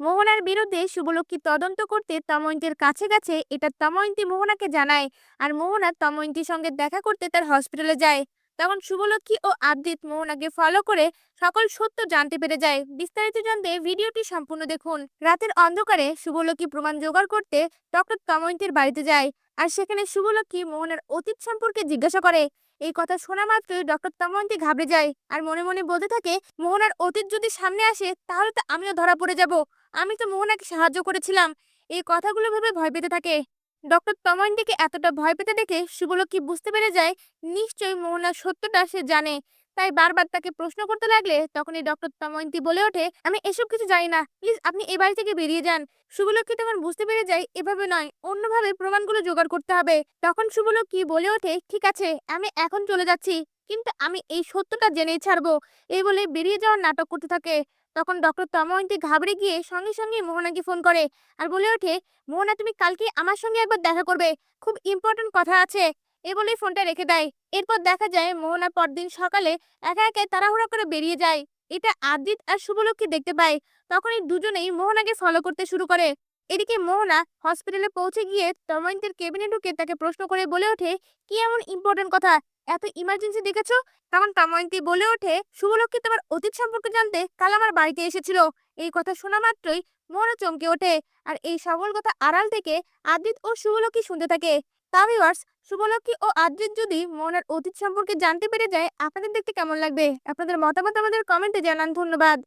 মোহনার বিরুদ্ধে শুভলক্ষ্মী তদন্ত করতে তময়ন্তীর কাছে গেছে, এটা তময়ন্তী মোহনাকে জানায়। আর মোহনা তময়ন্তীর সঙ্গে দেখা করতে তার হসপিটালে যায়। তখন শুভলক্ষ্মী ও আবৃত মোহনাকে ফলো করে সকল সত্য জানতে পেরে যায়। বিস্তারিত জানতে ভিডিওটি সম্পূর্ণ দেখুন। রাতের অন্ধকারে শুভলক্ষ্মী প্রমাণ জোগাড় করতে ডক্টর তময়ন্তীর বাড়িতে যায়। আর সেখানে শুভলক্ষ্মী মোহনার অতীত সম্পর্কে জিজ্ঞাসা করে। এই কথা শোনা মাত্রই ডক্টর তময়ন্তী ঘাবড়ে যায়। আর মনে মনে বলতে থাকে, মোহনার অতীত যদি সামনে আসে, তাহলে তো আমিও ধরা পড়ে যাব। আমি তো মোহনাকে সাহায্য করেছিলাম। এই কথাগুলো ভেবে ভয় পেতে থাকে। ডক্টর তময়ন্তীকে এতটা ভয় পেতে দেখে শুভলক্ষ্মী বুঝতে পেরে যায়, নিশ্চয়ই মোহনার সত্যটা সে জানে। তাই বারবার তাকে প্রশ্ন করতে লাগলে তখনই ডক্টর তময়ন্তী বলে ওঠে, আমি এসব কিছু জানি না। প্লিজ আপনি এ বাড়ি থেকে বেরিয়ে যান। শুভলক্ষ্মী তখন বুঝতে পেরে যায়, এভাবে নয়। অন্যভাবে প্রমাণগুলো জোগাড় করতে হবে। তখন শুভলক্ষ্মী বলে ওঠে, ঠিক আছে, আমি এখন চলে যাচ্ছি, কিন্তু আমি এই সত্যটা জেনেই ছাড়বো। এই বলে বেরিয়ে যাওয়ার নাটক করতে থাকে। তখন ডক্টর তময়ন্তী ঘাবড়ে গিয়ে সঙ্গে সঙ্গে মোহনাকে ফোন করে আর বলে ওঠে, মোহনা, তুমি কালকে আমার সঙ্গে একবার দেখা করবে। খুব ইম্পর্টেন্ট কথা আছে। এ বলেই ফোনটা রেখে দেয়। এরপর দেখা যায় মোহনা পরদিন সকালে একা একা তাড়াহুড়া করে বেরিয়ে যায়। এটা আদিত আর শুভলক্ষ্মী দেখতে পায়। তখন এই দুজনেই মোহনাকে ফলো করতে শুরু করে। এদিকে মোহনা হসপিটালে পৌঁছে গিয়ে তময়ন্তীর কেবিনে ঢুকে তাকে প্রশ্ন করে বলে ওঠে, কি এমন ইম্পর্টেন্ট কথা? এত ইমার্জেন্সি দেখেছ? তখন তাময়ন্তী বলে ওঠে, শুভলক্ষ্মী, তোমার অতীত সম্পর্কে জানতে কাল আমার বাড়িতে এসেছিল। এই কথা শোনা মাত্রই মনে চমকে ওঠে। আর এই সকল কথা আড়াল থেকে আদিত ও শুভলক্ষ্মী শুনতে থাকে। তাভিওয়ার্স শুভলক্ষ্মী ও আদ্রিত যদি মনের অতীত সম্পর্কে জানতে পেরে যায়, আপনাদের দেখতে কেমন লাগবে? আপনাদের মতামত আমাদের কমেন্টে জানান। ধন্যবাদ।